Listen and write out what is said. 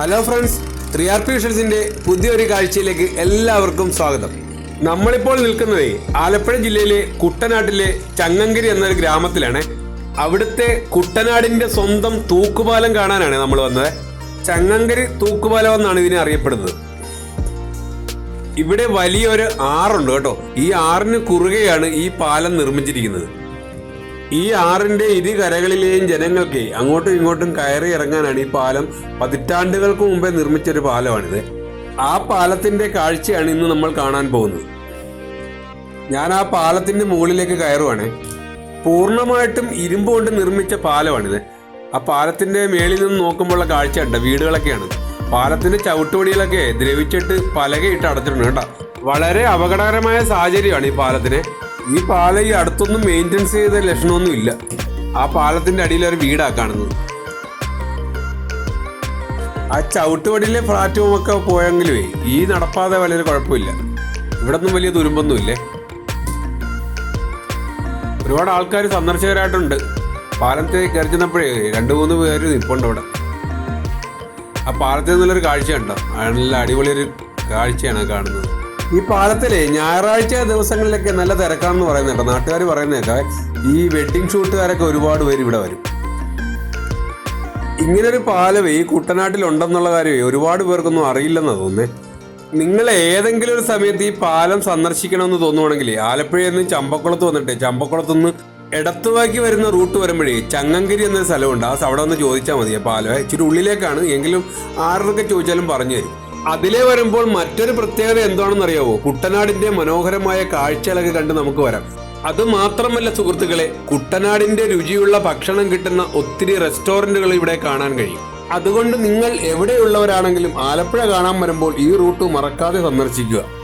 Hello friends three R P പുതിയൊരു കാഴ്ചയിലേക്ക് എല്ലാവർക്കും സ്വാഗതം. നമ്മളിപ്പോൾ നിൽക്കുന്നത് ആലപ്പുഴ ജില്ലയിലെ കുട്ടനാട്ടിലെ ചങ്ങങ്കിരി എന്നൊരു ഗ്രാമത്തിലാണ്. അവിടുത്തെ കുട്ടനാടിന്റെ സ്വന്തം തൂക്കുപാലം കാണാനാണ് നമ്മൾ വന്നത്. ചങ്ങങ്കരി തൂക്കുപാലം എന്നാണ് ഇതിനെ അറിയപ്പെടുന്നത്. ഇവിടെ വലിയൊരു ആറുണ്ട് കേട്ടോ. ഈ ആറിന് കുറുകെയാണ് ഈ പാലം നിർമ്മിച്ചിരിക്കുന്നത്. ഈ ആറിന്റെ ഇരു കരകളിലെയും ജനങ്ങൾക്ക് അങ്ങോട്ടും ഇങ്ങോട്ടും കയറി ഇറങ്ങാനാണ് ഈ പാലം പതിറ്റാണ്ടുകൾക്ക് മുമ്പേ നിർമ്മിച്ചൊരു പാലമാണിത്. ആ പാലത്തിന്റെ കാഴ്ചയാണ് ഇന്ന് നമ്മൾ കാണാൻ പോകുന്നത്. ഞാൻ ആ പാലത്തിന്റെ മുകളിലേക്ക് കയറുവാണ്. പൂർണമായിട്ടും ഇരുമ്പ് കൊണ്ട് നിർമ്മിച്ച പാലമാണിത്. ആ പാലത്തിന്റെ മേളിൽ നിന്ന് നോക്കുമ്പോഴുള്ള കാഴ്ച ഉണ്ട് വീടുകളൊക്കെയാണ്. പാലത്തിന്റെ ചവിട്ടുപടികളൊക്കെ ദ്രവിച്ചിട്ട് പലകയിട്ട് അടച്ചിട്ടുണ്ട് കേട്ടോ. വളരെ അപകടകരമായ സാഹചര്യമാണ് ഈ പാലത്തിന്. ഈ പാലം ഈ അടുത്തൊന്നും മെയിന്റെനൻസ് ചെയ്ത ലക്ഷണമൊന്നും ഇല്ല. ആ പാലത്തിന്റെ അടിയിൽ ഒരു വീടാ കാണുന്നത്. ആ ചവിട്ടുപടിയിലെ പ്ലാറ്റ്ഫോം ഒക്കെ പോയെങ്കിലുമേ ഈ നടപ്പാതെ വലിയ കുഴപ്പമില്ല. ഇവിടെ ഒന്നും വലിയ തുരുമ്പൊന്നുമില്ലേ ഒരുപാട് ആൾക്കാർ സന്ദർശകരായിട്ടുണ്ട്. പാലത്തെ കയറി ചെന്നപ്പോഴേ രണ്ട് മൂന്ന് പേര് നിൽപ്പുണ്ട് ഇവിടെ ആ പാലത്തിൽ നിന്നുള്ളൊരു കാഴ്ചയുണ്ടോ നല്ല അടിപൊളിയൊരു കാഴ്ചയാണ് കാണുന്നത്. ഈ പാലത്തിലെ ഞായറാഴ്ച ദിവസങ്ങളിലൊക്കെ നല്ല തിരക്കാണെന്ന് പറയുന്നുണ്ട് നാട്ടുകാർ പറയുന്നേക്ക ഈ വെഡിങ് ഷൂട്ടുകാരൊക്കെ ഒരുപാട് പേര് ഇവിടെ വരും. ഇങ്ങനൊരു പാലം ഈ കുട്ടനാട്ടിൽ ഉണ്ടെന്നുള്ള കാര്യമേ ഒരുപാട് പേർക്കൊന്നും അറിയില്ലെന്നാണ് തോന്നുന്നേ. നിങ്ങൾ ഏതെങ്കിലും ഒരു സമയത്ത് ഈ പാലം സന്ദർശിക്കണമെന്ന് തോന്നുവാണെങ്കിൽ ആലപ്പുഴയിൽ നിന്ന് ചമ്പക്കുളത്ത് വന്നിട്ട് ചമ്പക്കുളത്ത് നിന്ന് ഇടത്തുവാക്കി വരുന്ന റൂട്ട് വരുമ്പോഴേ ചങ്ങങ്കരി എന്നൊരു സ്ഥലമുണ്ട്. ആ അവിടെ ഒന്ന് ചോദിച്ചാൽ മതി. പാലം ഇച്ചിരി ഉള്ളിലേക്കാണ്. എങ്കിലും ആരുടെ ചോദിച്ചാലും പറഞ്ഞു തരും. അതിലേ വരുമ്പോൾ മറ്റൊരു പ്രത്യേകത എന്താണെന്നറിയാവോ? കുട്ടനാടിന്റെ മനോഹരമായ കാഴ്ചകളൊക്കെ കണ്ട് നമുക്ക് വരാം. അത് മാത്രമല്ല സുഹൃത്തുക്കളെ കുട്ടനാടിന്റെ രുചിയുള്ള ഭക്ഷണം കിട്ടുന്ന ഒത്തിരി റെസ്റ്റോറന്റുകൾ ഇവിടെ കാണാൻ കഴിയും. അതുകൊണ്ട് നിങ്ങൾ എവിടെയുള്ളവരാണെങ്കിലും ആലപ്പുഴ കാണാൻ വരുമ്പോൾ ഈ റൂട്ട് മറക്കാതെ സന്ദർശിക്കുക.